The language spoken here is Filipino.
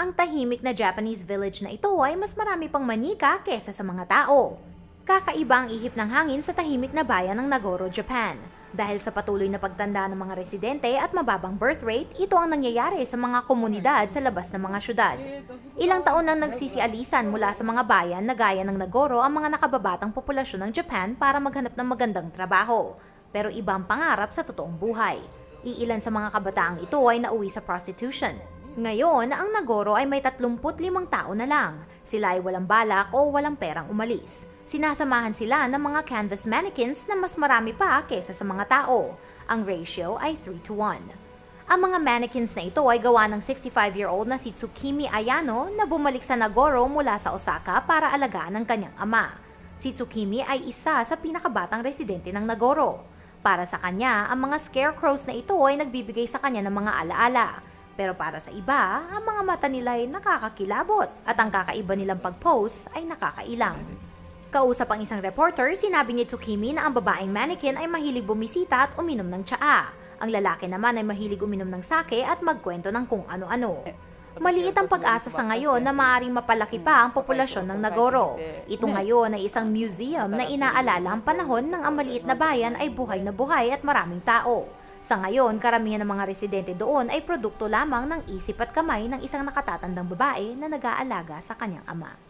Ang tahimik na Japanese village na ito ay mas marami pang manika kesa sa mga tao. Kakaiba ang ihip ng hangin sa tahimik na bayan ng Nagoro, Japan. Dahil sa patuloy na pagtanda ng mga residente at mababang birth rate, ito ang nangyayari sa mga komunidad sa labas ng mga syudad. Ilang taon nang nagsisialisan mula sa mga bayan na gaya ng Nagoro ang mga nakababatang populasyon ng Japan para maghanap ng magandang trabaho. Pero ibang pangarap sa totoong buhay. Iilan sa mga kabataang ito ay nauwi sa prostitution. Ngayon, ang Nagoro ay may 35 tao na lang. Sila ay walang balak o walang perang umalis. Sinasamahan sila ng mga canvas mannequins na mas marami pa kesa sa mga tao. Ang ratio ay 3 to 1. Ang mga mannequins na ito ay gawa ng 65-year-old na si Tsukimi Ayano na bumalik sa Nagoro mula sa Osaka para alagaan ang kanyang ama. Si Tsukimi ay isa sa pinakabatang residente ng Nagoro. Para sa kanya, ang mga scarecrows na ito ay nagbibigay sa kanya ng mga alaala. Pero para sa iba, ang mga mata nila ay nakakakilabot at ang kakaiba nilang pag-pose ay nakakailang. Kausap ang isang reporter, sinabi ni Tsukimi na ang babaeng mannequin ay mahilig bumisita at uminom ng tsaa. Ang lalaki naman ay mahilig uminom ng sake at magkwento ng kung ano-ano. Maliit ang pag-asa sa ngayon na maaaring mapalaki pa ang populasyon ng Nagoro. Ito ngayon ay isang museum na inaalala ang panahon ng ang maliit na bayan ay buhay na buhay at maraming tao. Sa ngayon, karamihan ng mga residente doon ay produkto lamang ng isip at kamay ng isang nakatatandang babae na nag-aalaga sa kanyang ama.